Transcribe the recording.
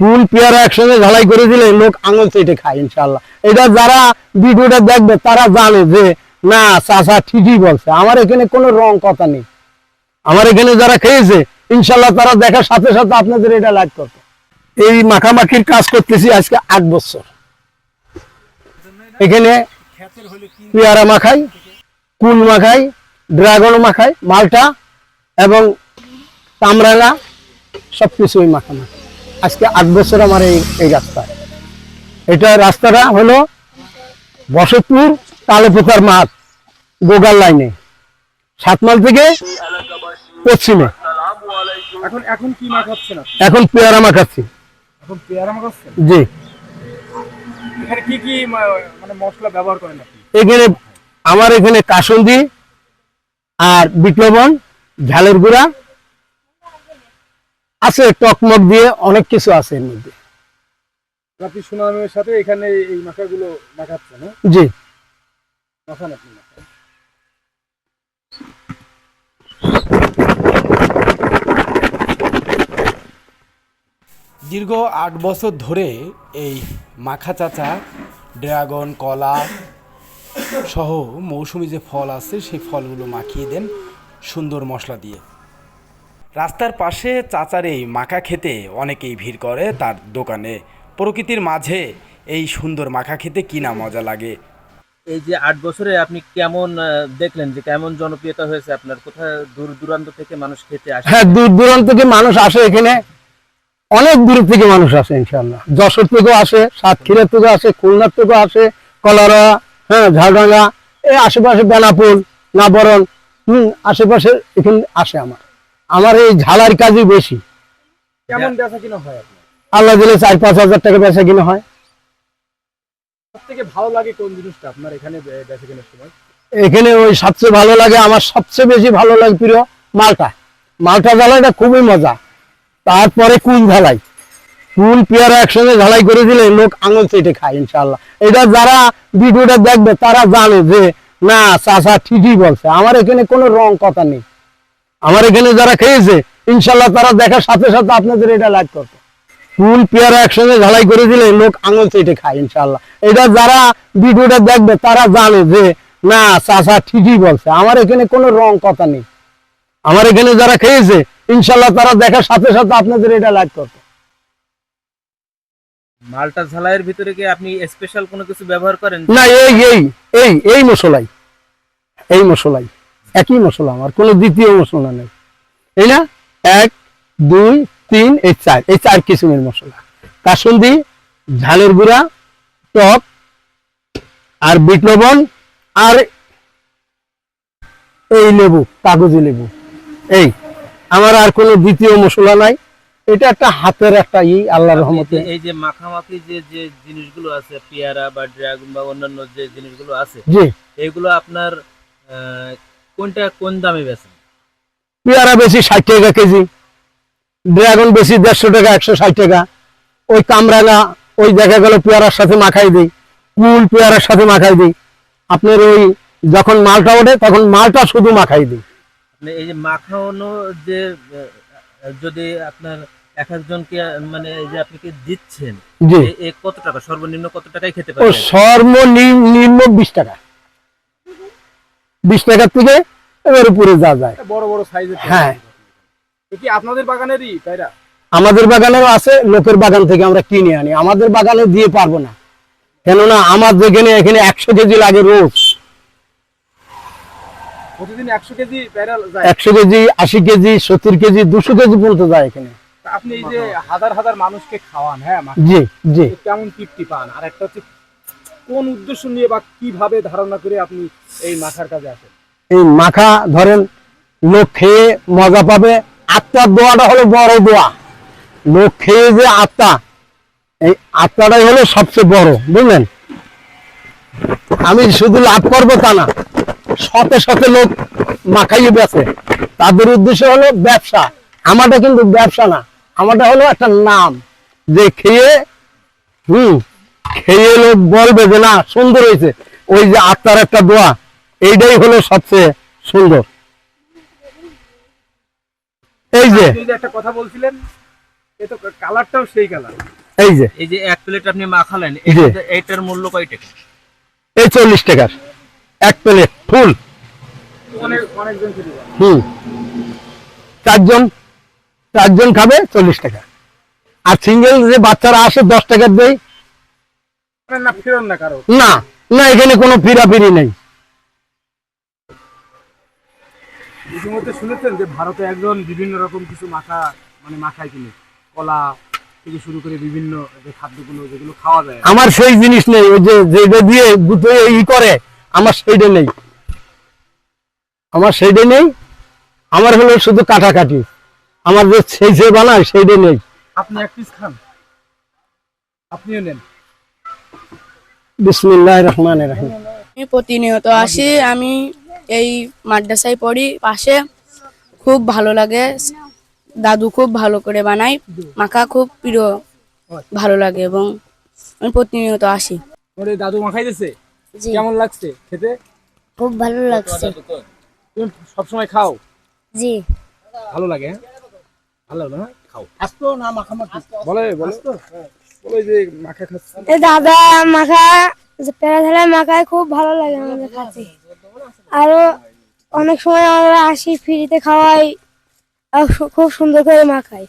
কুল পেয়ারা একসঙ্গে ঝালাই করে দিলে লোক আঙুল চেটে খায় ইনশাল্লাহ এটা যারা ভিডিওটা দেখবে, তারা জানে যে, না চাচা ঠিকই বলছে। আমার এখানে কোনো রং কথা নেই। আমার এখানে যারা খেয়েছে ইনশাল্লাহ তারা দেখার সাথে সাথে আপনাদের এটা লাইক করবে। এই মাখামাখির কাজ করতেছি আজকে আট বছর। এখানে পেয়ারা মাখাই, কুল মাখাই, ড্রাগন মাখাই, মালটা এবং কামরাঙা সব কিছুই মাখামাখি। আজকে আট বছর আমার এই এই রাস্তায় এটা রাস্তাটা হলো বসতপুর তালেপোতার মাঠ গোগার লাইনে সাত মাইল থেকে পশ্চিমে। এখন এখন কি মাখাচ্ছেন আপনি এখন পেয়ারা মাখাচ্ছি এখন পেয়ারা মাখাচ্ছেন জি। এখানে কি মানে মশলা ব্যবহার করেন এখানে আমার এখানে কাসন্দি আর বিপ্লবন ঝালের গুঁড়া আছে টকমক দিয়ে অনেক কিছু আছে এর মধ্যে। আপনি সুনামের সাথে এখানে এই মাখাগুলো মাখাচ্ছেন জি। মাখান আপনি দীর্ঘ আট বছর ধরে এই মাখা চাচা ড্রাগন কলা সহ মৌসুমি যে ফল আছে সেই ফলগুলো মাখিয়ে দেন সুন্দর মশলা দিয়ে। রাস্তার পাশে চাচার এই মাখা খেতে অনেকেই ভিড় করে তার দোকানে। প্রকৃতির মাঝে এই সুন্দর মাখা খেতে কি না মজা লাগে? এই যে আট বছরে আপনি কেমন দেখলেন যে কেমন জনপ্রিয়তা হয়েছে আপনার? কোথায় দূর দূরান্ত থেকে মানুষ খেতে আসে? হ্যাঁ দূর দূরান্ত থেকে মানুষ আসে এখানে। অনেক দূর থেকে মানুষ আসে ইনশাল্লাহ যশোর থেকেও আসে সাতক্ষীরা থেকেও আসে খুলনার থেকেও আসে কলারা হ্যাঁ ঝাড়ডাঙ্গা এই আশেপাশে বেনাপুর নাবরণ হম আশেপাশে এখানে আসে আমার। আমার এই ঝালার কাজই বেশি। কেমন বেচা কিনা হয় আপনার? আল্লাহ দিলে চার পাঁচ হাজার টাকা বেচা কিনা হয়। সব থেকে ভালো লাগে কোন জিনিসটা আপনার এখানে বেচা কেনার সময়? এখানে ওই সবচেয়ে ভালো লাগে আমার সবচেয়ে বেশি ভালো লাগে প্রিয় মালটা। মালটা ঝালাইটা খুবই মজা। তারপরে কুল ঝালাই। কুল পেয়ারা একসঙ্গে ঝালাই করে দিলে লোক আঙুল চেটে খায় ইনশাল্লাহ এটা যারা ভিডিওটা দেখবে তারা জানে যে না চাচা ঠিকই বলছে। আমার এখানে কোনো রং কথা নেই। আমার এখানে যারা খেয়েছে ইনশাল্লাহ তারা দেখার সাথে সাথে আপনাদের এটা লাইক করবে। ফুল পেয়ারা একসঙ্গে ঝালাই করে দিলে লোক আঙুল চেটে খায় ইনশাল্লাহ। এটা যারা ভিডিওটা দেখবে তারা জানে যে না চাচা ঠিকই বলছে। আমার এখানে কোনো রং কথা নেই। আমার এখানে যারা খেয়েছে ইনশাল্লাহ তারা দেখার সাথে সাথে আপনাদের এটা লাইক করবে। মালটা ঝালাইয়ের ভিতরে কি আপনি স্পেশাল কোনো কিছু ব্যবহার করেন? না এই এই এই এই মশলাই। এই মশলাই। একই মশলা আমার কোনো দ্বিতীয় মশলা নেই। এই না? এক দুই তিন এই চার এই চার কিসিমের মশলা। কাসুন্দি ঝালের গুঁড়া টক আর বিট লবণ আর এই লেবু কাগজি লেবু। এই আমার আর কোনো দ্বিতীয় মশলা নাই। এটা একটা হাতের একটা ই আল্লাহ রহমতে। এই যে মাখামাখি যে যে জিনিসগুলো আছে পেয়ারা বা ড্রাগন বা অন্যান্য যে জিনিসগুলো আছে জি। এগুলো আপনার আহ, কোনটা কোন দামে বেচেন? পেয়ারা বেশি ষাট টাকা কেজি ড্রাগন বেশি দেড়শো টাকা একশো ষাট টাকা। ওই কামরাঙা ওই দেখা গেল পেয়ারার সাথে মাখাই দিই কুল পেয়ারার সাথে মাখাই দিই। আপনার ওই যখন মালটা ওঠে তখন মালটা শুধু মাখাই দিই। আপনি এই যে মাখানো যে যদি আপনার এক একজনকে মানে এই যে আপনি কি দিচ্ছেন কত টাকা? সর্বনিম্ন কত টাকায় খেতে ও পারবেন সর্বনিম্ন বিশ টাকা। বিশ টাকার থেকে এবার উপরে যা যায়। বড় বড় সাইজের হ্যাঁ। কি আপনাদের বাগানেরই তাইরা? আমাদের বাগানেও আছে লোকের বাগান থেকে আমরা কিনে আনি। আমাদের বাগানে দিয়ে পারব না। কেননা আমার যেখানে এখানে একশো কেজি লাগে রোজ। প্রতিদিন একশো কেজি একশো কেজি আশি কেজি সত্তর কেজি দুশো কেজি পর্যন্ত যায় এখানে। আপনি এই যে হাজার হাজার মানুষকে খাওয়ান হ্যাঁ জি জি। কেমন তৃপ্তি পান? আর একটা হচ্ছে কোন উদ্দেশ্য নিয়ে বা কীভাবে ধারণা করে আপনি এই মাখার কাজে আসেন? এই মাখা, ধরেন, লোক খেয়ে মজা পাবে, আত্মার দোয়াটা হলো বড় দোয়া। লোক খেয়ে যে আত্মা, এই আত্মাটাই হলো সবচেয়ে বড়, বুঝলেন? আমি শুধু লাভ করব তা না, শতে শতে লোক মাখাইয়ে বেছে তাদের উদ্দেশ্য হলো ব্যবসা। আমারটা কিন্তু ব্যবসা না, আমারটা হলো একটা নাম। যে খেয়ে, হুম খেয়ে লোক বলবে যে না সুন্দর হয়েছে। ওই যে আত্মার একটা দোয়া এইটাই হলো সবচেয়ে সুন্দর। এই যে। একটা কথা বলছিলেন এ তো কালারটাও সেই কালার। এই যে। এই যে এক প্লেট আপনি মাখালেন এইটার মূল্য কয় টাকা? এই চল্লিশ টাকার এক প্লেট ফুল। অনেক অনেকজন খেতে পারে। হুম। চারজন চারজন খাবে চল্লিশ টাকা। আর সিঙ্গেল যে বাচ্চারা আসে দশ টাকার দেয় না না এখানে কোনো ফিরাফিরি নেই। ইতিমধ্যে শুনেছেন যে ভারতে একজন বিভিন্ন রকম কিছু মাখা মানে মাখায় কিনে কলা থেকে শুরু করে বিভিন্ন যে খাদ্যগুলো যেগুলো খাওয়া যায়। আমার সেই জিনিস নেই ওই যে যেটা দিয়ে গুঁতো ই করে আমার সেইটা নেই। আমার সেইটা নেই আমার হলো শুধু কাটাকাটি। আমার যে সেই যে বানায় সেইটা নেই। আপনি এক পিস খান। আপনিও নেন। বিসমিল্লাহ রহমান রাহিম। আমি প্রতিনিয়ত আসি আমি এই মাদ্রাসায় পড়ি পাশে খুব ভালো লাগে দাদু খুব ভালো করে বানায় মাখা খুব প্রিয় ভালো লাগে এবং আমি প্রতিনিয়ত আসি। দাদু মাখাইতেছে? জি। কেমন লাগছে খেতে? খুব ভালো লাগছে। তুমি সবসময় খাও? জি। ভালো লাগে হ্যাঁ? ভালো লাগে না? খাও। আসতো না মাখা মাখি বলে। বলে বলে যে মাখা খাচ্ছে। এ দাদা, মাখা প্যারাধারা মাখায় খুব ভালো লাগে আমাদের কাছে আরও অনেক সময় আমরা আসি ফ্রিতে খাওয়াই, আর খুব সুন্দর করে মাখাই।